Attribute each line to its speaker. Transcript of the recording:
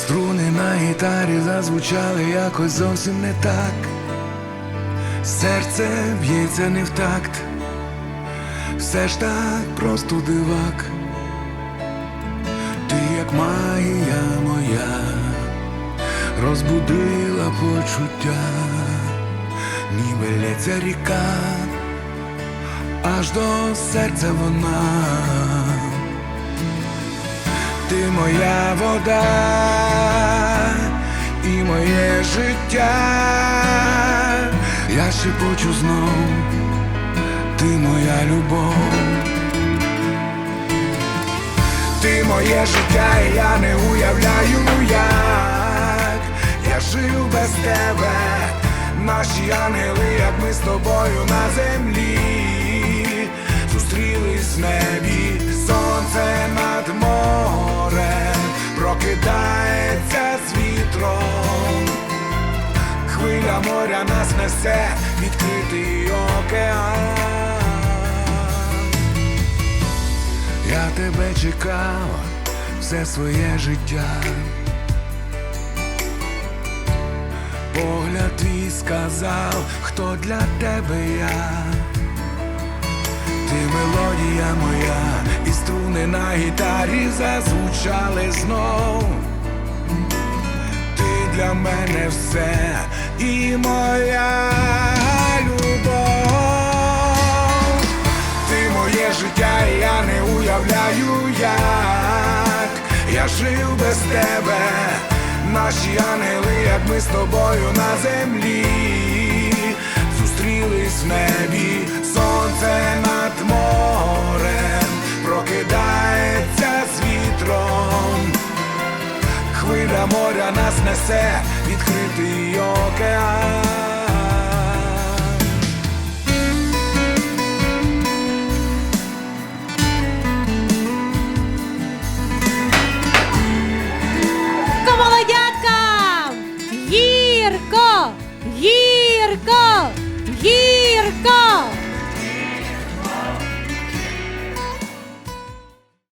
Speaker 1: Струни на гітарі зазвучали якось зовсім не так. Серце б'ється не в такт, все ж так просто дивак. Ти як магія моя, розбудила почуття, ніби лється ріка, аж до серця вона. Ти моя вода і моє життя, я шепочу знов, ти моя любов, ти моє життя, і я не уявляю, як. Я жив без тебе, наші ангели, як ми з тобою на землі, Хвиля моря нас несе, відкритий океан. Я тебе чекав все своє життя. Погляд твій сказав, хто для тебе я. Ти мелодія моя, і струни на гітарі зазвучали знов. Для мене все і моя любов. Ти моє життя, і я не уявляю, як я жив без тебе. Наші ангели, як ми з тобою на землі, нас несе, відкритий океан.
Speaker 2: Молодятка! Гірко! Гірко!